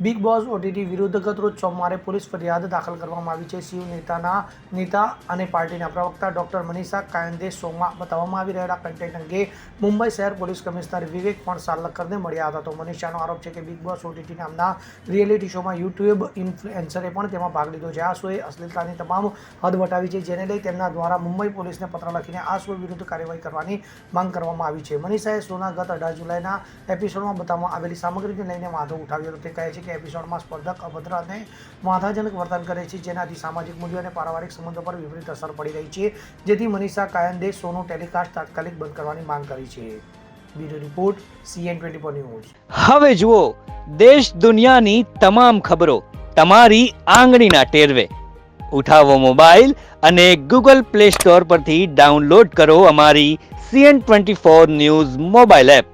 Big boss OTT વિરુદ્ધ ગતરોજ સોમવારે પોલીસ ફરિયાદ દાખલ કરવામાં આવી છે. શિવ નેતાના નેતા અને પાર્ટીના પ્રવક્તા ડોક્ટર મનીષા કાયંદે શોમાં બતાવવામાં આવી રહેલા કન્ટેન્ટ અંગે મુંબઈ શહેર પોલીસ કમિશનર વિવેક પણ સાલકરને મળ્યા હતા. તો મનીષાનો આરોપ છે કે બિગ બોસ ઓટીટી નામના રિયાલિટી શોમાં યુટ્યુબ ઇન્ફ્લુએન્સરે પણ તેમાં ભાગ લીધો છે. આ શોએ અશ્લીલતાની તમામ હદ વટાવી છે, જેને લઈ તેમના દ્વારા મુંબઈ પોલીસને પત્ર લખીને આ શો વિરુદ્ધ કાર્યવાહી કરવાની માંગ કરવામાં આવી છે. મનીષાએ શોના ગત અઢાર જુલાઈના એપિસોડમાં બતાવવામાં આવેલી સામગ્રીને લઈને વાંધો ઉઠાવ્યો હતો. તે કહે છે કે એપિસોડમાં સ્પર્ધક અભદ્ર વાંધાજનક વર્તન કરે છે, જેનાથી સામાજિક મૂલ્યો અને પારિવારિક સંબંધો પર વિપરીત અસર પડી રહી છે, જેથી મનીષા કાયંદે શોનું ટેલિકાસ્ટ તાત્કાલિક બંધ કરવાની માંગ કરી છે. Bureau report, CN twenty four news. હવે જુઓ, દેશ દુનિયાની તમામ ખબરો તમારી આંગળીના ટેરવે. ઉઠાવો મોબાઈલ અને ગૂગલ પ્લે સ્ટોર પરથી ડાઉનલોડ કરો અમારી CN twenty four news mobile app.